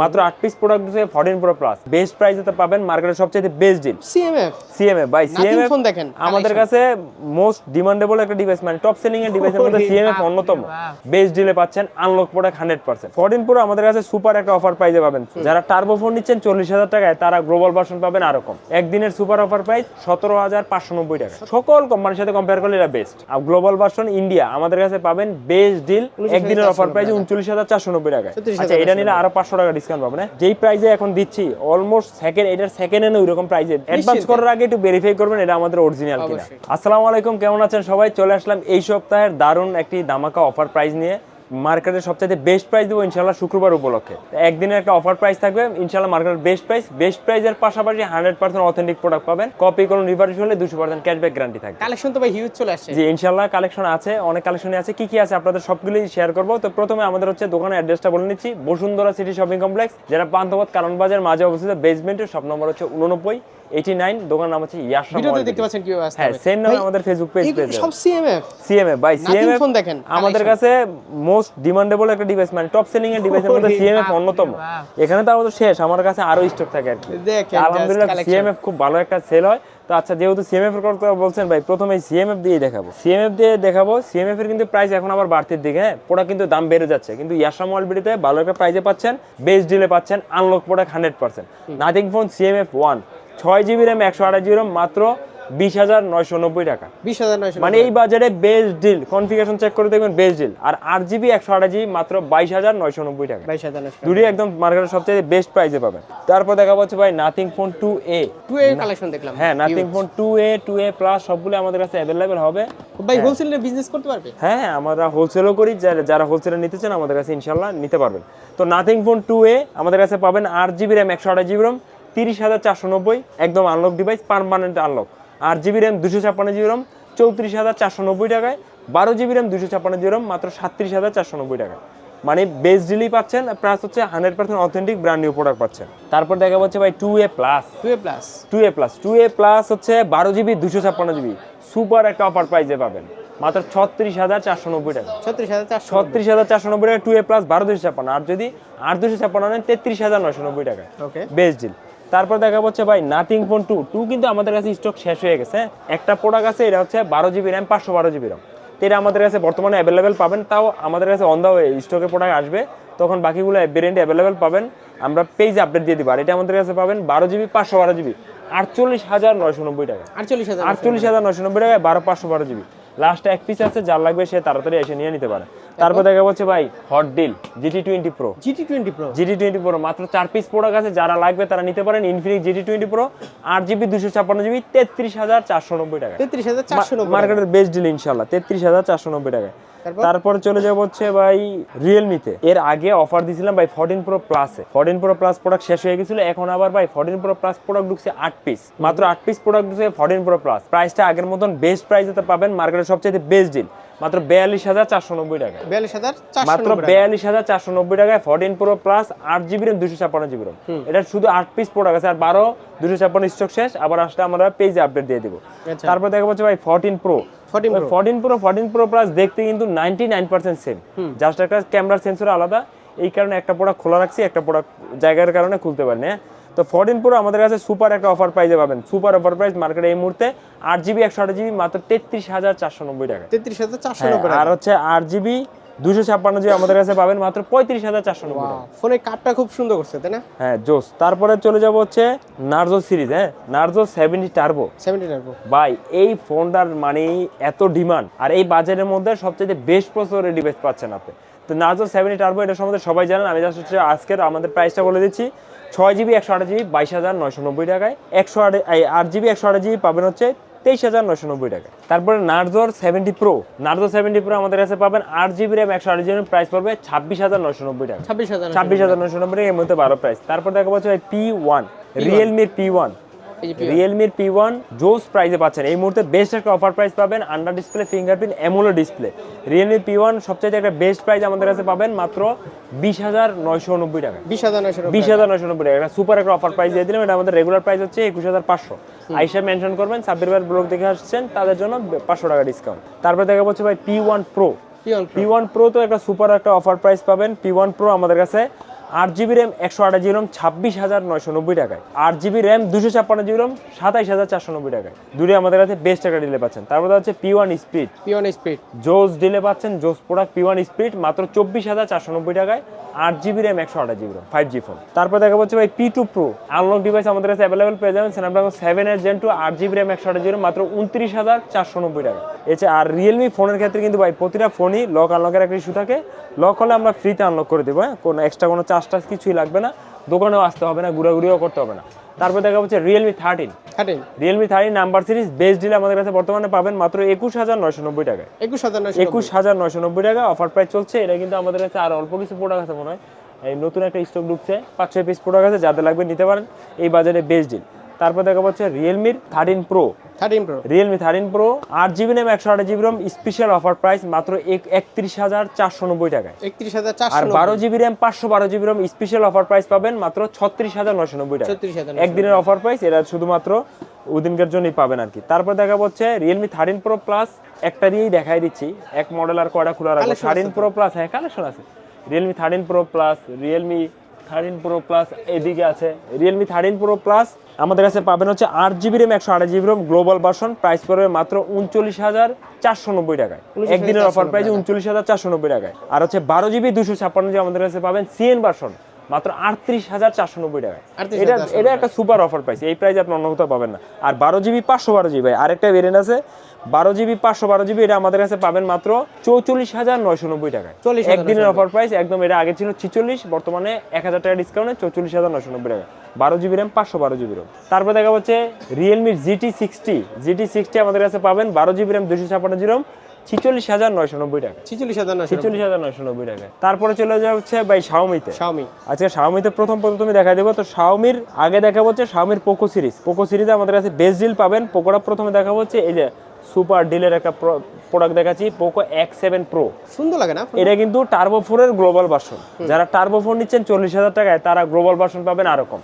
মাত্র আট piece product দিচ্ছে ফোরটিন প্রো প্লাস বেস্ট প্রাইসে তো পাবেন মার্কেটের সবচেয়ে best deal CMF CMF by Nothing CMF phone দেখেন, আমাদের কাছে মোস্ট ডিমান্ডেবল একটা ডিভাইস মানে টপ সেলিং এর ডিভাইসের মধ্যে সিএমএফ অন্যতম। বেস্ট ডিলে পাচ্ছেন unlock product hundred percent fourteen pro আমাদের কাছে সুপার একটা অফার প্রাইজে পাবেন। যারা টার্বো ফোন নিচ্ছেন চল্লিশ হাজার টাকায় তারা গ্লোবাল ভার্সন পাবেন আরকম একদিনের সুপার অফার প্রাইস সতেরো হাজার পাঁচশো নব্বই টাকা। সকল কোম্পানির সাথে কম্পেয়ার করলে এটা বেস্ট আর গ্লোবাল ভার্সন ইন্ডিয়া আমাদের কাছে পাবেন বেস্ট ডিল একদিনের অফার প্রাইস উনচল্লিশ হাজার চারশো নব্বই টাকা 36,490 আচ্ছা এটা নিলে আরও পাঁচশো টাকা ডিসকাউন্ট পাবেন? যেই প্রাইসে এখন দিচ্ছি অলমোস্ট সেকেন্ড এটার সেকেন্ড এনে ওই রকম প্রাইসে অ্যাডভান্স করার আগে একটু ভেরিফাই করবেন এটা আমাদের অরিজিনাল কিনা। আসসালামু আলাইকুম কেমন আছেন সবাই? চলে আসলাম এই সপ্তাহের দারুণ একটি দামাকা অফার প্রাইস নিয়ে। মার্কেটের সবচেয়ে বেস্ট প্রাইস দেবো ইনশাল্লাহ শুক্রবার উপলক্ষে। একদিনের একটা অফার প্রাইস থাকবে ইনশাল্লাহ মার্কেটের বেস্ট প্রাইস বেস্ট প্রাইসের পাশাপাশি হান্ড্রেড পার্সেন্ট অথেন্টিক প্রোডাক্ট পাবেন। কপি কোনো রিভার্স হলে দুশো পার্সেন্ট ক্যাশব্যাক গ্যারান্টি থাকবে। কালেকশন তো ভাই হিউজ চলে আসছে। জি ইনশাল্লাহ কালেকশন আছে অনেক কালেকশনই আছে। কি কি আছে আপনাদের সবগুলোই শেয়ার করব। তো প্রথমে আমাদের হচ্ছে দোকানের অ্যাড্রেসটা বলে নিচ্ছি। বসুন্ধরা সিটি শপিং কমপ্লেক্স যেটা পান্থপথ কারণ বাজার মাঝে অবস্থিত বেসমেন্টের সব নম্বর হচ্ছে উননব্বই। এইটি নাইন দোকান নাম হচ্ছে ইয়াশা ভিডিওতে দেখতে পাচ্ছেন কীভাবে আসতে হ্যাঁ সেম নামে আমাদের ফেসবুক পেজ পেজ সব CMF CMA by Nothing CMF দেখেন, আমাদের কাছে মোস্ট ডিমান্ডেবল একটা ডিভাইস মানে টপ সেলিং এর ডিভাইসের মধ্যে সিএমএফ অন্যতম এখানে শেষ আমার কাছে আরও স্টক থাকে আর কি দেখেন আলহামদুলিল্লাহ সিএমএফ খুব ভালো একটা সেল হয় তো আচ্ছা যেহেতু সিএমএফ এর কথা বলছেন ভাই প্রথমে সিএমএফ দিয়ে দেখাবো সিএমএফ দিয়ে দেখাবো সিএমএফ এর কিন্তু প্রাইস এখন আবার বাড়তির দিকে হ্যাঁ প্রোডাক্ট কিন্তু দাম বেড়ে যাচ্ছে কিন্তু ইয়াশা মলবিডিতে ভালো একটা প্রাইসে পাচ্ছেন বেস্ট ডিলে পাচ্ছেন unlock product hundred percent Nothing phone CMF one ছয় জিবি র্যাম একশো আঠাশ জিবি র্যাম মাত্র বিশ হাজার নয়শো নব্বই টাকা। বিশ হাজার নয়শো মানে এই বাজারে বেস্ট ডিল কনফিগারেশন চেক করে দেখবেন বেস্ট ডিল আর আট জিবি একশো আঠাশ জিবি মাত্র বাইশ হাজার নয়শো নব্বই টাকা। বাইশ হাজার দুটি একদম মার্কেটের সবচেয়ে বেস্ট প্রাইসে পাবেন। তারপর দেখা পাচ্ছে ভাই Nothing phone two A two এর কালেকশন দেখলাম। হ্যাঁ Nothing phone two A two A plus সবগুলো আমাদের কাছে অ্যাভেলেবেল হবে। ভাই হোলসেল বিজনেস করতে পারবে? হ্যাঁ হ্যাঁ আমরা হোলসেলও করি যারা যারা হোলসেলে নিতে চান আমাদের কাছে ইনশাল্লাহ নিতে পারবেন। তো নাথিং ফোন টু এ আমাদের কাছে পাবেন আট জিবি র্যাম একশো আঠাশ জিবি র্যাম তিরিশ হাজার চারশো নব্বই একদম আনলক ডিভাইস পারমানেন্ট আনলক আট জিবি র্যাম দুশো ছাপ্পান্ন জিবি র্যাম চৌত্রিশ হাজার চারশো নব্বই টাকায়। বারো জিবি র্যাম দুশো ছাপ্পান্ন জিবি র্যাম মাত্র সাতত্রিশ হাজার চারশো নব্বই টাকা মানে বেস ডিলই পাচ্ছেন প্লাস হচ্ছে hundred percent authentic brand new product পাচ্ছেন। তারপর দেখা যাচ্ছে ভাই two A plus two A plus two A plus two A plus হচ্ছে বারো জিবি দুশো ছাপ্পান্ন জিবি সুপার একটা অফার প্রাইসে পাবেন। মাত্র ছত্রিশ হাজার চারশো নব্বই টাকা। ছত্রিশ হাজার ছত্রিশ হাজার চারশো নব্বই টাকা টু এ প্লাস বারো দুশো ছাপ্পান্ন। আর যদি আট দুশো ছাপ্পান্ন নেন তেত্রিশ হাজার নয়শো নব্বই টাকা ওকে বেস্ট ডিল তারপর দেখা যাচ্ছে ভাই নাথিং ফোন টু টু কিন্তু আমাদের কাছে স্টক শেষ হয়ে গেছে? একটা প্রোডাক্ট আছে এটা হচ্ছে বারো জিবি র্যাম পাঁচশো বারো জিবি র্যাম তো এটা আমাদের কাছে বর্তমানে অ্যাভেলেবেল পাবেন। তাও আমাদের কাছে অন দা ওয়ে স্টকে প্রোডাক্ট আসবে। তখন বাকিগুলো ভেরিয়েন্ট অ্যাভেলেবেল পাবেন। আমরা পেজ আপডেট দিয়ে দিব। আর এটা আমাদের কাছে পাবেন বারো জিবি পাঁচশো বারো জিবি আটচল্লিশ হাজার নয়শো নব্বই টাকা। আটচল্লিশ হাজার আটচল্লিশ হাজার নয়শো নব্বই টাকায় বারো পাঁচশো বারো জিবি লাস্ট এক পিস আছে যার লাগবে সে তাড়াতাড়ি এসে নিয়ে নিতে পারে। তারপর দেখা যাচ্ছে ভাই hot deal GT twenty pro GT twenty pro GT twenty pro মাত্র চার পিস প্রোডাক্ট আছে যারা লাগবে তারা নিতে পারেন ইনফিনিক্স জিটি টোয়েন্টি প্রো আট জিবি দুশো ছাপ্পান্ন জিবি তেত্রিশ হাজার চারশো নব্বই টাকা তেত্রিশ হাজার চারশো মার্কেটের বেস্ট ডিল ইনশাল্লাহ তেত্রিশ হাজার চারশো নব্বই টাকা তারপর? চলে যাব হচ্ছে ভাই রিয়েলমিতে এর আগে অফার দিয়েছিলাম ভাই ফোরটিন প্রো প্লাসে ফোরটিন প্রো প্লাস প্রোডাক্ট শেষ হয়ে গেছিল, এখন আবার ভাই ফোরটিন প্রো প্লাস প্রোডাক্ট ঢুকছে আট পিস মাত্র আট পিস প্রোডাক্ট ঢুকছে ফোরটিন প্রো প্লাস প্রাইসটা আগের মতন বেস্ট প্রাইস প্রাইসে পাবেন মার্কেটের সবচেয়ে বেস্ট ডিল মাত্র বিয়াল্লিশ হাজার চারশো নব্বই টাকা বিয়াল্লিশ হাজার মাত্র বিয়াল্লিশ হাজার চারশো নব্বই টাকায় ফোরটিন প্রো প্লাস আট জিবি র্যাম দুশো ছাপ্পান্ন জিবি র্যাম এটা শুধু আট পিস প্রোডাক্ট আছে আর বারো দুশো ছাপ্পান্ন স্টক শেষ। আবার আসলে আমরা পেজে আপডেট দিয়ে দিব। আচ্ছা। তারপর দেখা পাচ্ছে ভাই fourteen pro 14 fourteen pro fourteen pro plus দেখতে কিন্তু ninety nine percent same just একটা ক্যামেরার সেন্সর আলাদা। এই কারণে একটা প্রোডাক্ট খোলা রাখছি একটা প্রোডাক্ট জায়গার কারণে খুলতে পারিনি হ্যাঁ? তো ফোরটিন প্রো আমাদের কাছে সুপার একটা অফার প্রাইসে পাবেন। সুপার অফার প্রাইস মার্কেটে এই মুহূর্তে আট জিবি একশো আট জিবি মাত্র তেত্রিশ হাজার চারশো নব্বই টাকা। তেত্রিশ হাজার চারশো হ্যাঁ, নব্বই আর হচ্ছে আট জিবি দুশো ছাপ্পান্ন জিবি আমাদের কাছে পাবেন মাত্র পঁয়ত্রিশ হাজার চারশো নব্বই ফোনের কাপটা খুব সুন্দর করছে তাই না? হ্যাঁ জোস। তারপরে চলে যাব হচ্ছে নার্জো সিরিজ হ্যাঁ? Narzo seventy turbo seventy turbo ভাই এই ফোনটার মানে এত ডিমান্ড আর এই বাজারের মধ্যে সবচেয়ে বেস্ট প্রসেসরের ডিভাইস পাচ্ছেন আপনি। তো নার্জো সেভেন্টি টার্বো এটা সম্বন্ধে সবাই জানেন। আমি জাস্ট হচ্ছে আজকের আমাদের প্রাইসটা বলে দিচ্ছি। ছয় জিবি একশো আট জিবি বাইশ হাজার নয়শো নব্বই টাকায়। একশো আট আট জিবি একশো আট জিবি পাবেন হচ্ছে তেইশ হাজার নশো নব্বই টাকায়। তারপরে নার্জোর seventy pro Narzo seventy pro আমাদের কাছে পাবেন আট জিবি র্যাম একশো আট জিবি প্রাইস পড়বে ছাব্বিশ হাজার নয়শো নব্বই টাকা ছাব্বিশ হাজার ছাব্বিশ হাজার নয়শো নব্বই টাকা এর মধ্যে বারো প্রাইস তারপর দেখা পাচ্ছি পি ওয়ান রিয়েলমির পি ওয়ান এই যে P1 রিয়েলমির পি ওয়ান জোস প্রাইসে পাচ্ছেন। এই মুহূর্তে বেস্ট একটা অফার প্রাইস পাবেন under display fingerprint AMOLED display Realme P one সবচেয়ে একটা বেস্ট প্রাইস আমাদের কাছে পাবেন মাত্র বিশ হাজার নয়শো নব্বই টাকা। বিশ হাজার নয়শো বিশ হাজার নয়শো নব্বই টাকা। একটা সুপার একটা অফার প্রাইস দিয়ে দিলাম। এটা আমাদের রেগুলার প্রাইস হচ্ছে একুশ হাজার পাঁচশো। আইসা মেনশন করবেন সাব্বির ভাইয়ের ব্লগ দেখে আসছেন তাদের জন্য পাঁচশো টাকা ডিসকাউন্ট তারপর দেখা পাচ্ছে ভাই P one pro P one pro তো একটা সুপার একটা অফার প্রাইস পাবেন। পি ওয়ান প্রো আমাদের কাছে আট জিবি র্যাম একশো আঠাশ জিবি র্যাম ছাব্বিশ হাজার নয়শো নব্বই টাকায়। আট জিবি র্যাম দুশো ছাপ্পান্ন জিবি র্যাম সাতাইশ হাজার চারশো নব্বই টাকায়। দুটো আমাদের কাছে বেস্ট টাকা ডিলে পাচ্ছেন। তারপরে হচ্ছে P one speed P one speed জোস ডিলে পাচ্ছেন জোস প্রোডাক্ট পি ওয়ান স্পিড মাত্র চব্বিশ হাজার চারশো নব্বই টাকায় আট জিবি র্যাম একশো আঠাশ GB RAM five G phone তারপর দেখা যাচ্ছে ভাই P two pro unlock device আমাদের কাছে অ্যাভেলেবল পেয়ে যাবেন স্ন্যাপড্রাগন সেভেন এর জেন টু আট জিবি র্যাম একশো আঠাশ জিবি মাত্র উনত্রিশ হাজার চারশো নব্বই টাকা এছাড়া আর রিয়েলমি ফোনের ক্ষেত্রে কিন্তু ভাই প্রতিটা ফোনই লক আনলকের একটা ইস্যু থাকে। লক হলে আমরা ফ্রিতে আনলক করে দেবো হ্যাঁ? কোনো এক্সট্রা কোনো চার্জ টার্জ কিছুই লাগবে না দোকানেও আসতে হবে না ঘুরাঘুরিও করতে হবে না। তারপর দেখা হচ্ছে Realme thirteen thirteen Realme thirteen number series best deal আমাদের কাছে বর্তমানে পাবেন মাত্র একুশ হাজার নয়শো নব্বই টাকা একুশ হাজার নয়শো একুশ হাজার নয়শো নব্বই টাকা অফার প্রাইস চলছে। এটা কিন্তু আমাদের কাছে আর অল্প কিছু প্রোডাক্ট আছে মনে হয়। এই নতুন একটা স্টক ঢুকছে পাঁচ ছয় পিস প্রোডাক্ট আছে যাদের লাগবে নিতে পারেন। এই বাজারে বেস্ট ডিল তারপর দেখা পাচ্ছে রিয়েলমির thirteen pro thirteen pro Realme thirteen pro আট জিবি র্যাম একশো আট GB RAM special offer price মাত্র এক- একত্রিশ হাজার চারশো নব্বই টাকায়। একত্রিশ হাজার আর বারো জিবি র্যাম পাঁচশো বারো GB RAM special offer price পাবেন মাত্র ছত্রিশ হাজার নয়শো নব্বই টাকা একদিনের অফার প্রাইস এটা শুধুমাত্র ওদিনকার জন্যই পাবেন আর কি তারপর দেখা হচ্ছে রিয়েলমি থার্টিন প্রো প্লাস একটা দিয়েই দেখাই দিচ্ছি। এক মডেল আর কয়টা খোলা রাখব আছে থার্টিন। প্রো প্লাস হ্যাঁ কালেকশন আছে। Realme thirteen pro plus Realme thirteen pro plus এদিকে আছে। রিয়েলমি থার্টিন প্রো প্লাস আমাদের কাছে পাবেন হচ্ছে আট জিবি র্যাম একশো আঠাশ GB RAM global version price পড়বে মাত্র উনচল্লিশ হাজার চারশো নব্বই টাকায়। একদিনের অফার প্রাইস উনচল্লিশ হাজার চারশো নব্বই টাকায়। আর হচ্ছে বারো জিবি দুশো ছাপ্পান্ন জিবি আমাদের কাছে পাবেন সিএন ভার্সন মাত্র আটত্রিশ হাজার চারশো নব্বই টাকায়। এটা এটা একটা সুপার অফার প্রাইস এই প্রাইস আপনি অন্য কোথাও পাবেন না। আর বারো জিবি পাঁচশো বারো জিবি আরেকটা ভেরিয়েন্ট আছে। বারো জিবি পাঁচশো বারো জিবি এটা আমাদের কাছে পাবেন মাত্র চৌচল্লিশ হাজার নয়শো নব্বই টাকায়। 40,990 একদিনের অফার প্রাইস একদম এটা আগে ছিল ছিচল্লিশ বর্তমানে এক হাজার টাকা ডিসকাউন্টে চৌচল্লিশ হাজার নয়শো নব্বই টাকা বারো জিবি র্যাম পাঁচশো বারো জিবি র্যাম তারপর দেখা হচ্ছে রিয়েলমির জিটি সিক্সটি জিটি সিক্সটি আমাদের কাছে পাবেন। বারো জিবি র্যাম দুশো ছাপান্ন র্যাম ছিচল্লিশ হাজার নয়শো নব্বই টাকা। ছিচল্লিশ হাজার ছিচল্লিশ হাজার নয়শো নব্বই টাকা। তারপরে চলে যাওয়া হচ্ছে ভাই শাওমিতে শাওমি আজকে শাওমিতে প্রথম প্রথম তুমি দেখা দেবো তো শাওমির আগে দেখাবো হচ্ছে শাওমির পোকো সিরিজ পোকো সিরিজে আমাদের কাছে বেস্ট ডিল পাবেন। পোকোটা প্রথমে দেখাবো হচ্ছে এই যে সুপার ডিলের একটা প্রোডাক্ট দেখাচ্ছি পোকো এক্স সেভেন প্রো সুন্দর লাগে না? এটা কিন্তু টার্বো ফোরের গ্লোবাল ভার্সন যারা টার্বো ফোন নিচ্ছেন চল্লিশ হাজার টাকায় তারা গ্লোবাল ভার্সন পাবেন আরকম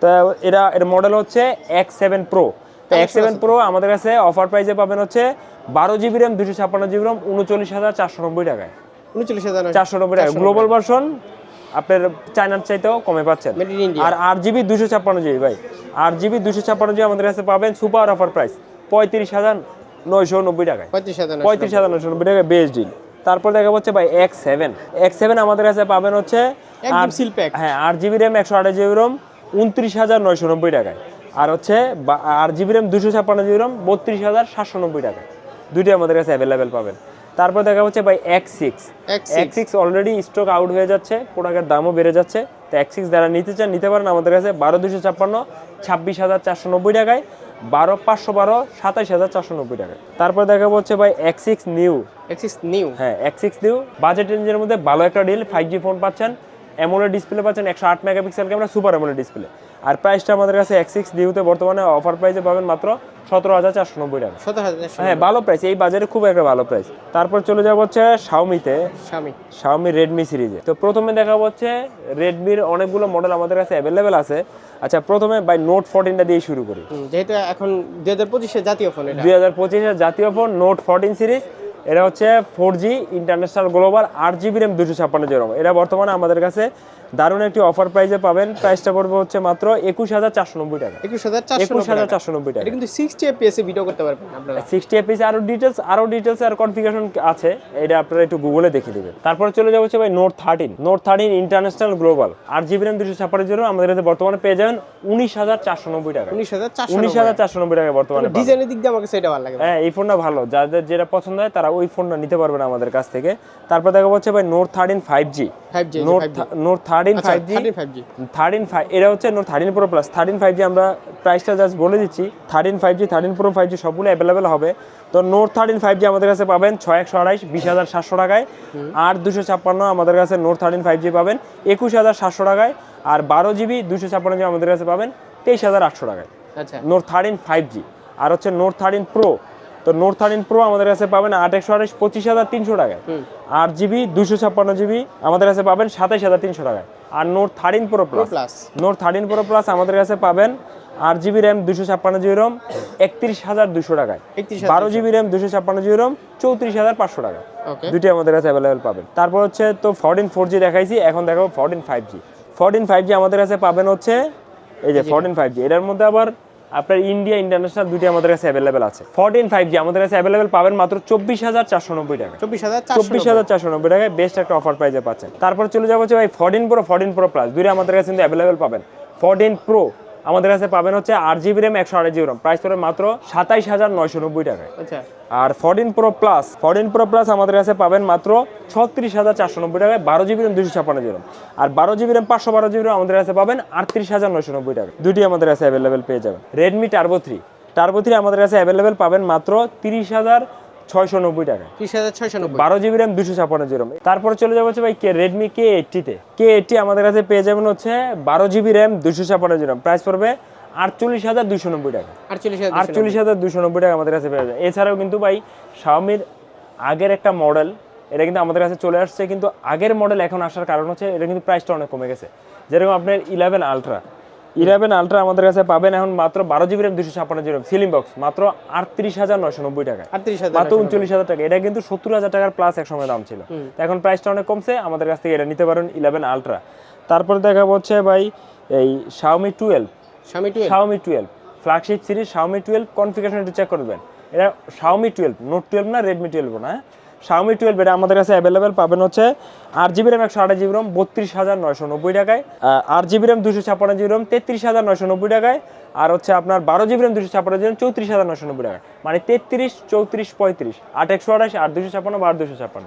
তো এরা এর মডেল হচ্ছে এক্স সেভেন প্রো তো এক্স সেভেন প্রো আমাদের কাছে অফার প্রাইসে পাবেন হচ্ছে বারো জিবি র্যাম দুশো ছাপ্পান্ন জিবি র্যাম উনচল্লিশ হাজার চারশো নব্বই টাকায়। উনচল্লিশ হাজার চারশো নব্বই টাকা গ্লোবাল ভার্সন আপনার চায়নার চাইতেও কমে পাচ্ছেন। আর আট জিবি দুশো ছাপ্পান্ন জিবি ভাই। আট জিবি দুশো ছাপ্পান্ন জিবি আমাদের কাছে পাবেন সুপার অফার প্রাইস। পঁয়ত্রিশ হাজার নয়শো নব্বই টাকায়। পঁয়ত্রিশ হাজার নয়শো পঁয়ত্রিশ হাজার নয়শো নব্বই টাকা বেস্ট ডিল তারপর দেখা হচ্ছে ভাই এক্স সেভেন এক্স সেভেন আমাদের কাছে পাবেন হচ্ছে। হ্যাঁ আট জিবি র্যাম একশো আঠাশ জিবি র্যাম উনত্রিশ হাজার নয়শো নব্বই টাকায়। আর হচ্ছে আট জিবি র্যাম দুশো ছাপ্পান্ন জিবি র্যাম বত্রিশ হাজার সাতশো নব্বই টাকায়। দুইটাই আমাদের কাছে অ্যাভেলেবেল পাবেন। তারপর দেখা হচ্ছে ভাই X six X6 X six already stock out হয়ে যাচ্ছে প্রোডাক্টের দামও বেড়ে যাচ্ছে। তো এক্স সিক্স যারা নিতে চান নিতে পারেন আমাদের কাছে বারো দুশো ছাপ্পান্ন ছাব্বিশ হাজার চারশো নব্বই টাকায় বারো পাঁচশো বারো সাতাইশ হাজার চারশো নব্বই টাকায়। তারপর দেখা হচ্ছে ভাই X six new axis new হ্যাঁ এক্স সিক্স নিউ বাজেট রেঞ্জের মধ্যে ভালো একটা ডিল ফাইভ জি ফোন পাচ্ছেন অ্যামোলেড ডিসপ্লে পাচ্ছেন একশো আট megapixel camera super AMOLED display আর প্রাইসটা আমাদের কাছে এক্স সিক্স নিউতে বর্তমানে অফার প্রাইসে পাবেন মাত্র সতেরো হাজার চারশো নব্বই টাকা। হ্যাঁ ভালো প্রাইস এই বাজারে খুব একটা ভালো প্রাইস তারপর চলে যাব হচ্ছে শাওমিতে স্বামী শাওমি রেডমি সিরিজে তো প্রথমে দেখা হচ্ছে রেডমির অনেকগুলো মডেল আমাদের কাছে অ্যাভেলেবেল আছে। আচ্ছা প্রথমে বাই নোট ফোরটিনটা দিয়ে শুরু করি। যেহেতু এখন দুই হাজার পঁচিশে জাতীয় ফোন দুই হাজার পঁচিশের জাতীয় ফোন নোট ফোরটিন সিরিজ এটা হচ্ছে ফোর জি ইন্টারন্যাশনাল গ্লোবাল আট জিবি র্যাম দুশো ছাপ্পান্ন জিরো এটা বর্তমানে আমাদের কাছে দারুণ একটি অফার প্রাইসে পাবেন। প্রাইসটা পড়বে হচ্ছে মাত্র একুশ হাজার চারশো নব্বই টাকা। একুশ হাজার চারশো একুশ হাজার চারশো নব্বই টাকা। কিন্তু সিক্সটি এফপিএস এ ভিডিও করতে পারবেন আপনারা। সিক্সটি এপিস আরও ডিটেলস আরও ডিটেলস আর কনফিগারেশন আছে। এটা আপনারা একটু গুগলে দেখে দেবেন তারপরে চলে যাব হচ্ছে ভাই note thirteen note thirteen international global আর জিবি র্যাম দুশো ছাপ্পান্ন জিরো আমাদের কাছে বর্তমানে পেয়ে যাবেন উনিশ হাজার চারশো নব্বই টাকা। উনিশ হাজার উনিশ হাজার চারশো নব্বই টাকা বর্তমানে ডিজাইনের দিক দিয়ে আমাকে সেটা ভালো লাগে হ্যাঁ এই ফোনটা ভালো। যাদের যেটা পছন্দ হয় তারা ওই ফোনটা নিতে পারবেন আমাদের কাছ থেকে। তারপর দেখা হচ্ছে ভাই note thirteen five G five G note note thirteen G thirteen five G thirteen five এটা হচ্ছে note thirteen pro plus thirteen five G আমরা প্রাইসটা জাস্ট বলে দিচ্ছি। Thirteen five G thirteen pro five G সবগুলো অ্যাভেলেবেল হবে। তো note thirteen five G আমাদের কাছে পাবেন ছয় একশো আড়াইশ বিশ হাজার সাতশো টাকায়। আর দুশো ছাপ্পান্ন আমাদের কাছে নোট থার্টিন ফাইভ জি পাবেন। একুশ হাজার সাতশো টাকায়। আর বারো জিবি দুশো ছাপ্পান্ন জি আমাদের কাছে পাবেন। তেইশ হাজার আটশো টাকায়। আচ্ছা। নোট থার্টিন ফাইভ জি আর হচ্ছে নোট থার্টিন প্রো তো নোট থার্টিন প্রো আমাদের কাছে পাবেন আট একশো আঠাশ পঁচিশ হাজার তিনশো টাকায়। আট জিবি দুশো ছাপ্পান্ন জিবি আমাদের কাছে পাবেন সাতাইশ হাজার তিনশো টাকায়। আর note thirteen pro plus note thirteen pro plus আমাদের কাছে পাবেন আট জিবি র্যাম দুশো ছাপ্পান্ন জিবি রম একত্রিশ হাজার দুশো টাকায়। বারো জিবি র্যাম দুশো ছাপ্পান্ন জিবি রম চৌত্রিশ হাজার পাঁচশো টাকা। দুটি আমাদের কাছে অ্যাভেলেবেল পাবেন। তারপর হচ্ছে তো ফোরটিন ফোর জি দেখাইছি এখন দেখাবো fourteen five G fourteen five G আমাদের কাছে পাবেন হচ্ছে এই যে ফোরটিন ফাইভ জি এটার মধ্যে আবার আপনার ইন্ডিয়া ইন্টারন্যাশনাল দুটি আমাদের কাছে অ্যাভেলেবেল আছে। ফোরটিন ফাইভ জি আমাদের কাছে অ্যাভেলেবেল পাবেন মাত্র চব্বিশ হাজার চারশো নব্বই টাকা চব্বিশ হাজার চব্বিশ চারশো নব্বই টাকায় বেস্ট একটা অফার প্রাইজে পাচ্ছেন। তারপর চলে যাব ভাই fourteen pro fourteen pro plus দুটি আমাদের কাছে কিন্তু অ্যাভেলেবেল পাবেন। ফোরটিন প্রো আমাদের কাছে পাবেন হচ্ছে আট জিবি র্যাম একশো আট জিবি র্যাম প্রাইস পড়বে মাত্র সাতাইশ হাজার নয়শো নব্বই টাকায়। আচ্ছা। আর fourteen pro plus fourteen pro plus আমাদের কাছে পাবেন মাত্র ছত্রিশ হাজার চারশো নব্বই টাকায় বারো জিবি র্যাম দুশো ছাপ্পান্ন জিবি র্যাম আর বারো জিবি র্যাম পাঁচশো বারো জিবি র্যাম আমাদের কাছে পাবেন আটত্রিশ হাজার নয়শো নব্বই টাকা দুটি আমাদের কাছে অ্যাভেলেবেল পেয়ে যাবেন। Redmi turbo three turbo three আমাদের কাছে অ্যাভেলেবেল পাবেন মাত্র তিরিশ হাজার ছয়শো নব্বই টাকা। ত্রিশ হাজার ছয়শো নব্বই। বারো জিবি র্যাম দুশো ছাপ্পান্ন জিবি তারপরে চলে যাব হচ্ছে ভাই কে রেডমি কে এইটটিতে কে এইটটি আমাদের কাছে পেয়ে যাবেন হচ্ছে বারো জিবি র্যাম দুশো ছাপ্পান্ন জিবি প্রাইস পড়বে আটচল্লিশ হাজার দুশো নব্বই টাকা। আটচল্লিশ হাজার আটচল্লিশ হাজার দুশো নব্বই টাকা আমাদের কাছে পেয়ে যাবে। এছাড়াও কিন্তু ভাই শাওমির আগের একটা মডেল এটা কিন্তু আমাদের কাছে চলে আসছে কিন্তু আগের মডেল এখন আসার কারণ হচ্ছে এটা কিন্তু প্রাইসটা অনেক কমে গেছে। যেরকম আপনার ইলেভেন আলট্রা ইলেভেন আলট্রা আমাদের কাছে পাবেন এখন মাত্র বারো জিবি র্যাম দুশো ছাপ্পান্ন জিবি র্যাম। সিলিং বক্স মাত্র আটত্রিশ হাজার নয়শো নব্বই টাকা মাত্র উনচল্লিশ হাজার টাকা। এটা কিন্তু সত্তর হাজার টাকার প্লাস এক সময় দাম ছিল। এখন প্রাইসটা অনেক কমছে আমাদের কাছ থেকে এটা নিতে পারেন ইলেভেন আলট্রা। তারপরে দেখা হচ্ছে ভাই এই শাওমি টুয়েলভ স্বামী twelve Xiaomi twelve flagship series Xiaomi twelve configuration একটু চেক করবেন এটা শাওমি টুয়েলভ নোট টুয়েলভ না রেডমি টুয়েলভ না? শাওমি টুয়েলভ এটা আমাদের কাছে অ্যাভেলেবেল পাবেন হচ্ছে আট জিবি র্যাম একশো আঠাশ জিবি র্যাম বত্রিশ হাজার নয়শো নব্বই টাকায়। আট জিবি র্যাম দুশো ছাপ্পান্ন জিবি র্যাম তেত্রিশ হাজার নয়শো নব্বই টাকায়। আর হচ্ছে আপনার বারো জিবি র্যাম দুশো ছাপ্পান্ন জিবি চৌত্রিশ হাজার নয়শো নব্বই টাকা মানে তেত্রিশ চৌত্রিশ পঁয়ত্রিশ আট একশো আঠাশ আট দুশো ছাপ্পান্ন বা আট দুশো ছাপ্পান্ন।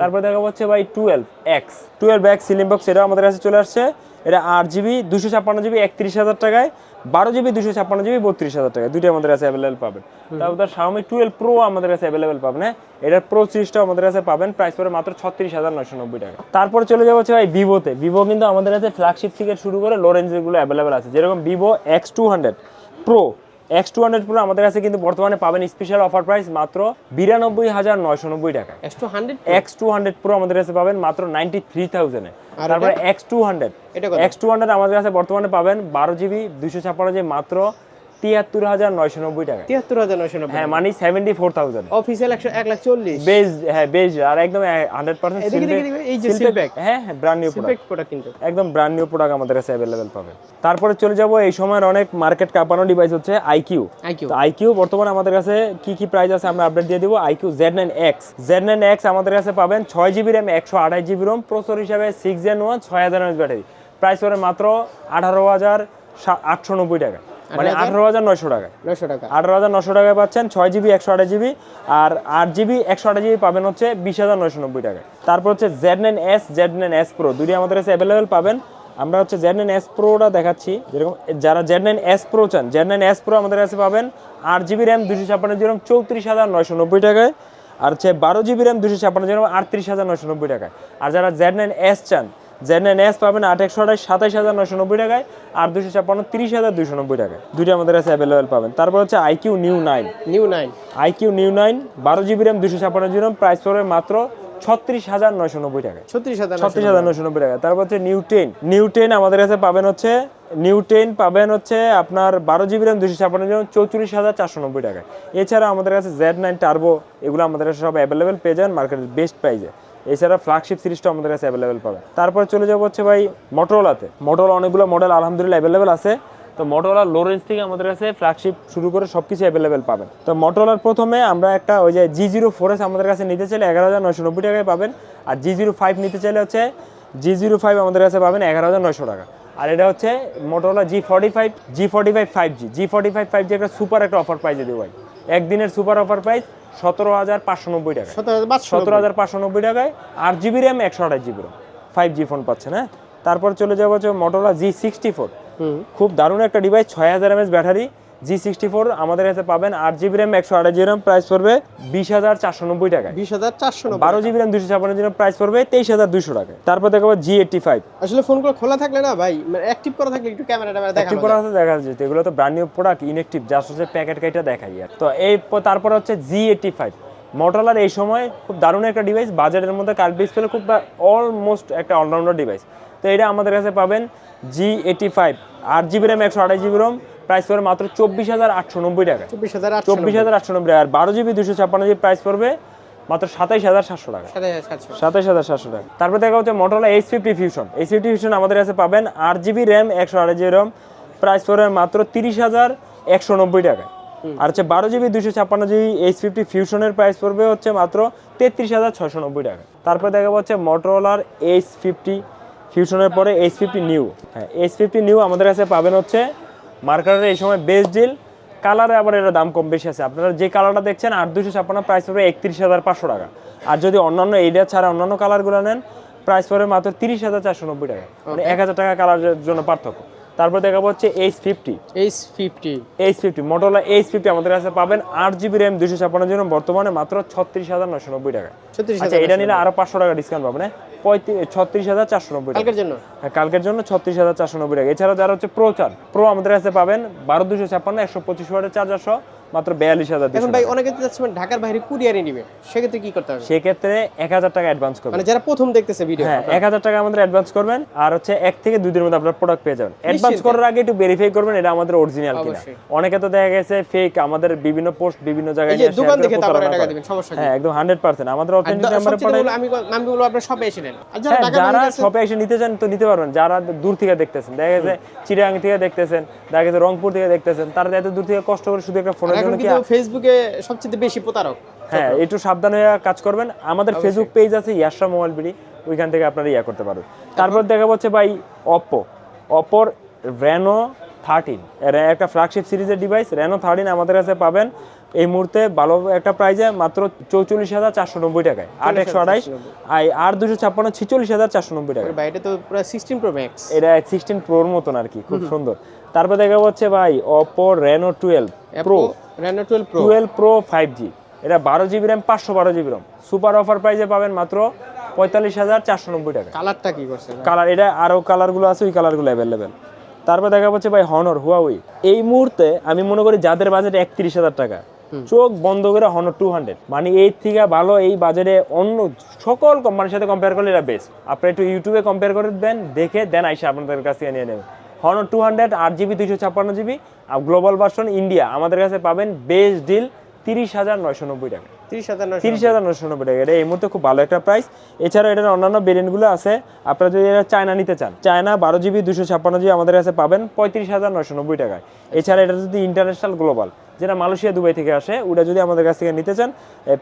তারপর দেখা হচ্ছে ভাই twelve X twelve X sealing box এটা আমাদের কাছে চলে আসছে। এটা আট জিবি দুশো ছাপ্পান্ন জিবি একত্রিশ হাজার টাকায় বারো জিবি দুশো ছাপ্পান্ন জিবি বত্রিশ হাজার টাকা দুইটা আমাদের কাছে অ্যাভেলেবেল পাবেন। তারপর তার শাওমি টুয়েলভ প্রো আমাদের কাছে অ্যাভেলেবেল পাবেন হ্যাঁ? এটার প্রো সিরিজটা আমাদের কাছে পাবেন প্রাইস পড়ে মাত্র ছত্রিশ হাজার নয়শো নব্বই টাকা। তারপর চলে যাব হচ্ছে ভাই ভিভোতে। ভিভো কিন্তু আমাদের কাছে ফ্ল্যাগশিপ থেকে শুরু করে লো রেঞ্জগুলো অ্যাভেলেবেল আছে। যেরকম Vivo X two hundred pro X two hundred pro আমাদের কাছে কিন্তু বর্তমানে পাবেন স্পেশাল অফার প্রাইস মাত্র বিরানব্বই হাজার নয়শো নব্বই টাকা X two hundred X two hundred pro আমাদের কাছে পাবেন মাত্র নাইনটি থ্রি থাউজেন্ডে তারপরে X two hundred X two hundred আমাদের কাছে বর্তমানে পাবেন বারো জিবি দুশো ছাপ্পান্ন মাত্র তিয়াত্তর হাজার নয়শো নব্বই টাকা। তিয়াত্তর হাজার নয়শো নব্বই হ্যাঁ মানে সেভেন্টি ফোর থাউজেন্ড অফিসিয়াল একশো এক লাখ চল্লিশ। বেজ হ্যাঁ বেজ আর একদম হান্ড্রেড পার্সেন্ট এদিকে দেখি, দেখি, এই যে Silpack। হ্যাঁ হ্যাঁ ব্র্যান্ড নিউ প্রোডাক্ট কিন্তু। একদম ব্র্যান্ড নিউ প্রোডাক্ট আমাদের কাছে অ্যাভেলেবেল পাবে। তারপরে চলে যাব এই সময়ের অনেক মার্কেট কাঁপানো ডিভাইস হচ্ছে আইকিউ আইকিউ আইকিউ বর্তমানে আমাদের কাছে কি কি প্রাইস আছে আমরা আপডেট দিয়ে দিব। IQOO Z nine X Z nine X আমাদের কাছে পাবেন ছয় জিবি র্যাম একশো আঠাশ জিবি রোম প্রসেসর হিসাবে সিক্স জেন ওয়ান ছয় হাজার ব্যাটারি প্রাইস পড়ে মাত্র আঠারো হাজার আটশো নব্বই টাকা। মানে আঠারো হাজার নয়শো টাকা নয়শো টাকা। আঠারো হাজার নশো টাকায় পাচ্ছেন ছয় জিবি একশো আঠাশ জিবি আর আট জিবি একশো আঠাশ জিবি পাবেন হচ্ছে বিশ হাজার নয়শো নব্বই টাকায়। তারপর হচ্ছে Z nine S Z nine S pro দুটি আমাদের কাছে অ্যাভেলেবেল পাবেন। আমরা হচ্ছে জেড নাইন এস প্রোটা দেখাচ্ছি যেরকম যারা জেড নাইন এস প্রো চান জেড নাইন এস প্রো আমাদের কাছে পাবেন আট জিবি র্যাম দুশো ছাপ্পান্ন জিবি র্যাম চৌত্রিশ হাজার নয়শো নব্বই টাকায় আর হচ্ছে বারো জিবি র্যাম দুশো ছাপ্পান্ন জিবি র্যাম আটত্রিশ হাজার নয়শো নব্বই টাকায়। আর যারা জেড নাইন এস চান জেড নাইন এস পাবেন আট একশো আঠাশ সাতাইশ হাজার নয়শো নব্বই টাকায় আর দুশো ছাপ্পান্ন তিরিশ হাজার দুশো নব্বই টাকায়। দুটি আমাদের কাছে অ্যাভেলেবেল পাবেন। তারপর হচ্ছে iQOO Neo nine Neo nine iQOO Neo nine বারো জিবি র্যাম দুশো ছাপ্পান্ন জিবি র্যাম প্রাইস পড়বে মাত্র ছত্রিশ হাজার নয়শো নব্বই টাকা ছত্রিশ হাজার ছত্রিশ হাজার নয়শো নব্বই টাকা তারপর হচ্ছে নিউ টেন নিউ টেন আমাদের কাছে পাবেন হচ্ছে নিউ টেন পাবেন হচ্ছে আপনার বারো জিবি র্যাম দুশো ছাপ্পান্ন জিবি চৌত্রিশ হাজার চারশো নব্বই টাকা এছাড়া আমাদের কাছে জেড নাইন টার্বো এগুলো আমাদের কাছে সব অ্যাভেলেবেল পেয়ে যান মার্কেটের বেস্ট প্রাইসে এছাড়া ফ্ল্যাগশিপ সিরিজটা আমাদের কাছে অ্যাভেলেবেল পাবে। তারপর চলে যাব হচ্ছে ভাই মোটরোলাতে মোটরোলা অনেকগুলো মডেল আলহামদুলিল্লাহ অ্যাভেলেবেল আছে। তো মোটরোলা লো রেঞ্জ থেকে আমাদের কাছে ফ্ল্যাগশিপ শুরু করে সব কিছু অ্যাভেলেবেল পাবেন। তো মোটরোলার প্রথমে আমরা একটা ওই যে জি জিরো ফোর এস আমাদের কাছে নিতে চাইলে এগারো হাজার নয়শো নব্বই টাকায় পাবেন। আর জি জিরো ফাইভ নিতে চাইলে হচ্ছে জি জিরো ফাইভ আমাদের কাছে পাবেন এগারো হাজার নয়শো টাকা। আর এটা হচ্ছে Motorola G forty five G forty five five G G forty five five G একটা সুপার একটা অফার প্রাইজে দেবো ভাই। একদিনের সুপার অফার প্রাইস সতেরো হাজার পাঁচশো নব্বই টাকা সতেরো হাজার পাঁচশো নব্বই। টাকায় আট জিবি র্যাম একশো আঠাশ GB RAM five G phone পাচ্ছেন হ্যাঁ? তারপর চলে যাব হচ্ছে মোটোলা জি সিক্সটি ফোর হুম। খুব দারুণ একটা ডিভাইস ছয় হাজার MS battery G sixty four আমাদের কাছে পাবেন আট জিবি র্যাম একশো আঠাশ জিবি র্যাম প্রাইস পড়বে বিশ হাজার চারশো নব্বই টাকা বিশ হাজার চারশো বারো জিবি র্যাম দুশো ছাপ্পান্ন জিবি প্রাইস পড়বে তেইশ হাজার দুশো টাকা তারপর দেখাবো জি এইটটি ফাইভ আসলে ফোনগুলো খোলা থাকলে না ভাই মানে অ্যাক্টিভ করা থাকলে একটু ক্যামেরাটা দেখানো করা। হতে দেখা যাচ্ছে এগুলো তো brand new product inactive just হচ্ছে প্যাকেট কাইটা দেখাই আর। তো এই তারপর হচ্ছে জি এইটটি ফাইভ মোটরলার এই সময় খুব দারুণ একটা ডিভাইস বাজারের মধ্যে কার্ড ডিসপ্লে খুব অলমোস্ট একটা অলরাউন্ডার ডিভাইস তো এটা আমাদের কাছে পাবেন জি এইটটি ফাইভ আট জিবি র্যাম একশো আঠাশ জিবি রোম প্রাইস পড়বে মাত্র চব্বিশ হাজার আটশো নব্বই টাকা। চব্বিশ হাজার আটশো চব্বিশ হাজার আটশো নব্বই আর বারো জিবি দুশো ছাপ্পান্ন জিবি প্রাইস পড়বে মাত্র সাতাইশ হাজার সাতশো টাকা। সাতাইশ হাজার সাতশো। টাকা। তারপর দেখা হচ্ছে Motorola edge fifty fusion edge fifty fusion আমাদের কাছে পাবেন আট জিবি র্যাম একশো আট জিবি র্যাম। প্রাইস পড়বে মাত্র তিরিশ হাজার একশো নব্বই টাকা। আর হচ্ছে বারো জিবি দুশো ছাপ্পান্ন জিবি এইচ ফিফটি ফিউশনের প্রাইস পড়বে হচ্ছে মাত্র তেত্রিশ হাজার ছয়শো নব্বই টাকা। তারপর দেখা যাচ্ছে মোটরলার এইচ ফিফটি ফিউশনের পরে এইচ ফিফটি নিউ হ্যাঁ এইচ ফিফটি নিউ আমাদের কাছে পাবেন হচ্ছে মার্কেটের এই সময় বেস্ট ডিল কালারে আবার এটা দাম কম বেশি আছে। আপনারা যে কালারটা দেখছেন আট দুশো ছাপ্পান্ন প্রাইস পড়বে একত্রিশ হাজার পাঁচশো টাকা। আর যদি অন্যান্য এরিয়া ছাড়া অন্যান্য কালারগুলো নেন প্রাইস পড়বে মাত্র তিরিশ হাজার চারশো নব্বই টাকা। মানে এক হাজার টাকা কালারের জন্য পার্থক্য। তারপর দেখাবো হচ্ছে edge fifty edge fifty edge fifty edge fifty আমাদের কাছে পাবেন আট জিবি র্যাম দুশো ছাপ্পান্ন জন্য বর্তমানে মাত্র ছত্রিশ হাজার নশো নব্বই টাকা। আচ্ছা এটা নিলে আরও পাঁচশো টাকা ডিসকাউন্ট পাবেন হ্যাঁ? ছত্রিশ হাজার চারশো নব্বই টাকা। কালকের জন্য? হ্যাঁ কালকের জন্য ছত্রিশ হাজার চারশো নব্বই টাকা। এছাড়া যারা হচ্ছে প্রো চার প্রো আমাদের কাছে পাবেন বারো দুশো ছাপ্পান্ন একশো পঁচিশ ওয়াটের চার্জার সহ। মাত্র বিয়াল্লিশ হাজার এখন ভাই অনেকে মানে ঢাকার বাইরে কুরিয়ারে নিবে সেক্ষেত্রে কি করতে হবে? সেক্ষেত্রে এক হাজার টাকা অ্যাডভান্স করবেন। মানে যারা প্রথম দেখতেছে ভিডিও হ্যাঁ এক হাজার টাকা আমাদের অ্যাডভান্স করবেন আর হচ্ছে এক থেকে দুই দিনের মধ্যে আপনার প্রোডাক্ট পেয়ে যাবেন। অ্যাডভান্স করার আগে একটু ভেরিফাই করবেন এটা আমাদের অরিজিনাল কিনা। অনেকে তো দেখা গেছে ফেক আমাদের বিভিন্ন পোস্ট বিভিন্ন জায়গায় নিয়ে দোকান দেখে তারপরে টাকা দিবেন সমস্যা হ্যাঁ একদম হান্ড্রেড পার্সেন্ট আমাদের অথেন্টিক নাম্বারে বড় আমি আমি বলব আপনার শপে যারা হ্যাঁ শপে এসে নিতে চান তো নিতে পারবেন। যারা দূর থেকে দেখতেছেন দেখা গেছে চিড়িয়াং থেকে দেখতেছেন দেখা গেছে রংপুর থেকে দেখতেছেন তারা এত দূর থেকে কষ্ট করে শুধু একটা ফোনের এখন কিন্তু ফেসবুকে সবচেয়ে বেশি প্রতারক? হ্যাঁ একটু সাবধান হয়ে কাজ করবেন। আমাদের ফেসবুক পেজ আছে ইয়াশা মোবাইল বিডি ওইখান থেকে আপনারা ইয়া করতে পারবেন। তারপর? দেখা যাচ্ছে ভাই অপো অপোর রেনো থার্টিন একটা ফ্ল্যাগশিপ সিরিজের ডিভাইস রেনো থার্টিন আমাদের কাছে পাবেন। এই মুহূর্তে ভালো একটা প্রাইজে মাত্র চৌচল্লিশ হাজার চারশো নব্বই টাকায়। আট একশো আঠাইশ আর দুশো ছাপ্পান্ন ছিচল্লিশ হাজার চারশো নব্বই টাকা এটা তো সিক্সটিন প্রো ম্যাক্স এটা সিক্সটিন প্রোর মতন আর কি খুব সুন্দর। তারপর দেখা যাচ্ছে ভাই Oppo Reno twelve pro Reno twelve pro twelve pro five G এটা বারো জিবি র্যাম পাঁচশো বারো জিবি র্যাম সুপার অফার প্রাইসে পাবেন মাত্র পঁয়তাল্লিশ হাজার চারশো নব্বই টাকা। কালারটা কি করছে? কালার এটা আরও কালারগুলো আছে ওই কালারগুলো অ্যাভেলেবেল তারপর দেখা যাচ্ছে ভাই হনর এই মুহূর্তে আমি মনে করি যাদের বাজেট একত্রিশ হাজার টাকা চোখ বন্ধ করে হনর টু হান্ড্রেড মানে এই থেকে ভালো এই বাজারে অন্য সকল কোম্পানির সাথে কম্পেয়ার করলে এটা বেস্ট আপনি একটু ইউটিউবে কম্পেয়ার করে দেন দেখে দেন আইসা আপনাদের কাছ থেকে নিয়ে নেবেন। হনর টু হান্ড্রেড আট জিবি দুইশো ছাপ্পান্ন জিবি আর গ্লোবাল ভার্সন ইন্ডিয়া আমাদের কাছে পাবেন বেস্ট ডিল তিরিশ হাজার নয়শো নব্বই টাকা। তিরিশ হাজার নয়শো তিরিশ হাজার নশো নব্বই টাকা। এটা এই মুহূর্তে খুব ভালো একটা প্রাইস এছাড়া এটার অন্যান্য ভেরিয়েন্টগুলো আছে। আপনারা যদি এটা চায়না নিতে চান চায়না বারো জিবি দুশো ছাপ্পান্ন জিবি আমাদের কাছে পাবেন পঁয়ত্রিশ হাজার নশো নব্বই টাকায়। এছাড়া এটা যদি ইন্টারন্যাশনাল গ্লোবাল যেটা মালয়েশিয়া দুবাই থেকে আসে ওটা যদি আমাদের কাছ থেকে নিতে চান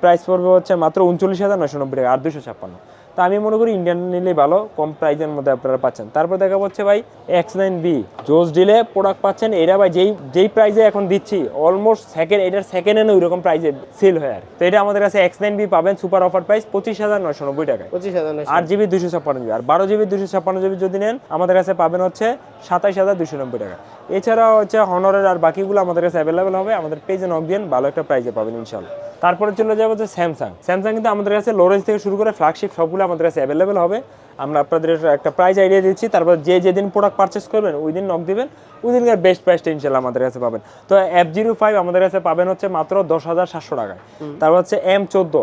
প্রাইস পড়বে হচ্ছে মাত্র উনচল্লিশ হাজার নশো নব্বই টাকা আর দুশো ছাপ্পান্ন। তো আমি মনে করি ইন্ডিয়ান নিলেই ভালো কম প্রাইসের মধ্যে আপনারা পাচ্ছেন। তারপর দেখা হচ্ছে ভাই এক্স নাইন বি জোস ডিলে প্রোডাক্ট পাচ্ছেন। এটা ভাই যেই যেই প্রাইজে এখন দিচ্ছি অলমোস্ট সেকেন্ড এটার সেকেন্ড হ্যান্ড ওইরকম প্রাইসে সেল হয় আর তো এটা আমাদের কাছে এক্স নাইন বি পাবেন সুপার অফার প্রাইস পঁচিশ হাজার নয়শো নব্বই টাকায়। পঁচিশ হাজার আট জিবি দুশো ছাপ্পান্ন জিবি আর বারো জিবি দুশো ছাপ্পান্ন জিবি যদি নেন আমাদের কাছে পাবেন হচ্ছে সাতাইশ হাজার দুশো নব্বই টাকা এছাড়াও হচ্ছে হনরের আর বাকিগুলো আমাদের কাছে অ্যাভেলেবেল হবে। আমাদের পেজে নক দিন ভালো একটা প্রাইজে পাবেন ইনশাল্লাহ। তারপরে চলে যাব হচ্ছে স্যামসাং স্যামসাং কিন্তু আমাদের কাছে লোরেঞ্জ থেকে শুরু করে ফ্ল্যাগশিপ সবগুলো আমাদের কাছে অ্যাভেলেবেল হবে। আমরা আপনাদের একটা প্রাইস আইডিয়া দিচ্ছি। তারপর যে যেদিন প্রোডাক্ট পারচেস করবেন, ওই দিন নক দেবেন। ওই দিনকার বেস্ট প্রাইসটা ইনশাল্লাহ আমাদের কাছে পাবেন। তো এফ জিরো ফাইভ আমাদের কাছে পাবেন হচ্ছে মাত্র দশ হাজার সাতশো টাকায়। তারপর হচ্ছে এম চোদ্দ।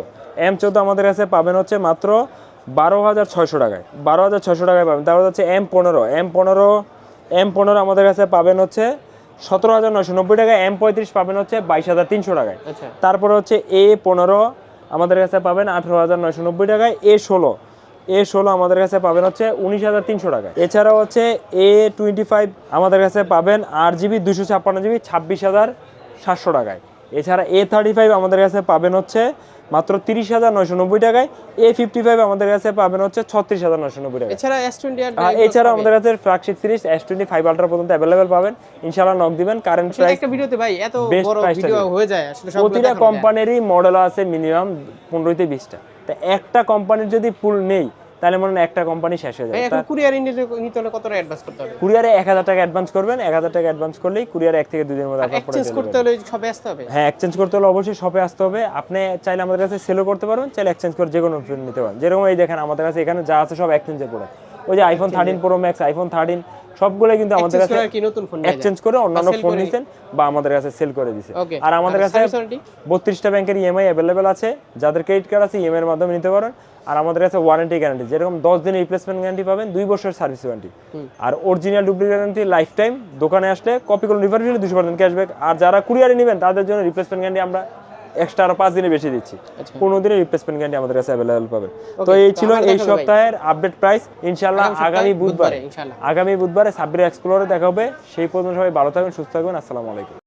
এম চোদ্দ আমাদের কাছে পাবেন হচ্ছে মাত্র বারো হাজার ছয়শো টাকায়। বারো হাজার ছয়শো টাকায় পাবেন। তারপর হচ্ছে এম পনেরো। এম পনেরো এম পনেরো আমাদের কাছে পাবেন হচ্ছে সতেরো হাজার নয়শো নব্বই টাকায় এম পঁয়ত্রিশ পাবেন হচ্ছে বাইশ হাজার তিনশো টাকায়। আচ্ছা। তারপরে হচ্ছে এ পনেরো আমাদের কাছে পাবেন আঠেরো হাজার নয়শো নব্বই টাকায় এ ষোলো এ ষোলো আমাদের কাছে পাবেন হচ্ছে উনিশ হাজার তিনশো টাকা এছাড়াও হচ্ছে এ টোয়েন্টি ফাইভ আমাদের কাছে পাবেন আট জিবি দুশো ছাপ্পান্ন জিবি ছাব্বিশ হাজার সাতশো টাকায়। এছাড়া এ থার্টি ফাইভ আমাদের কাছে পাবেন হচ্ছে মাত্র তিরিশ হাজার নয়শো নব্বই টাকায়। এ ফিফটি ফাইভ আমাদের কাছে পাবেন হচ্ছে ছত্রিশ হাজার নয়শো নব্বই টাকা এছাড়া এস টোয়েন্টি এছাড়া আমাদের কাছে flagship series S twenty five ultra পর্যন্ত অ্যাভেলেবেল পাবেন। ইনশাল্লাহ নক দিবেন। কারেন্ট প্রাইস একটা ভিডিওতে ভাই এত বড় ভিডিও হয়ে যায় আসলে প্রতিটা কোম্পানিরই মডেল আছে মিনিমাম পনেরোতে বিশটা। তা একটা কোম্পানির যদি ফুল নেই তাহলে মনে হয় একটা কোম্পানি শেষ হয়ে যাবে। এখন কুরিয়ার নিতে হলে কত টাকা অ্যাডভান্স করতে হবে? কুরিয়ারে এক হাজার টাকা অ্যাডভান্স করবেন এক হাজার টাকা অ্যাডভান্স করলেই কুরিয়ারে এক থেকে দুই দিনের মধ্যে আপনার এক্সচেঞ্জ করতে হলে সবে আসতে হবে? হ্যাঁ এক্সচেঞ্জ করতে হলে অবশ্যই শপে আসতে হবে। আপনি চাইলে আমাদের কাছে সেলও করতে পারবেন চাইলে এক্সচেঞ্জ করে যে কোনো ফোন নিতে পারেন। যেরকম এই দেখেন আমাদের কাছে এখানে যা আছে সব এক্সচেঞ্জের প্রোডাক্ট ওই যে iPhone thirteen pro max iPhone thirteen সবগুলো কিন্তু আমাদের কাছে কি নতুন ফোন এক্সচেঞ্জ করে অন্যান্য ফোন নিছেন বা আমাদের কাছে সেল করে দিছে। আর আমাদের কাছে সার্ভিস বত্রিশটা ব্যাংকের ইএমআই অ্যাভেলেবেল আছে। যাদের ক্রেডিট কার্ড আছে ইএমআই এর মাধ্যমে নিতে পারেন। আর আমাদের কাছে ওয়ারেন্টি গ্যারান্টি যেরকম দশ দিনের রিপ্লেসমেন্ট গ্যারান্টি পাবেন দুই বছরের সার্ভিস ওয়ারেন্টি আর original duplicate guarantee life time দোকানে আসলে কপি করে রিফার দিলে দুশো পার্সেন্ট ক্যাশব্যাক আর যারা কুরিয়ারে নেবেন তাদের জন্য রিপ্লেসমেন্ট গ্যারান্টি আমরা এক্সট্রা আরও পাঁচ দিনে বেশি দিচ্ছি। পনেরো দিনের রিপ্লেসমেন্ট গ্যারান্টি আমাদের কাছে অ্যাভেলেবল পাবেন। তো এই ছিল এই। সপ্তাহের আপডেট প্রাইস ইনশাল্লাহ আগামী বুধবার। আগামী বুধবারে সাব্বির এক্সপ্লোরে দেখা হবে। সেই পর্যন্ত সবাই ভালো থাকবেন সুস্থ থাকবেন আসসালামু আলাইকুম।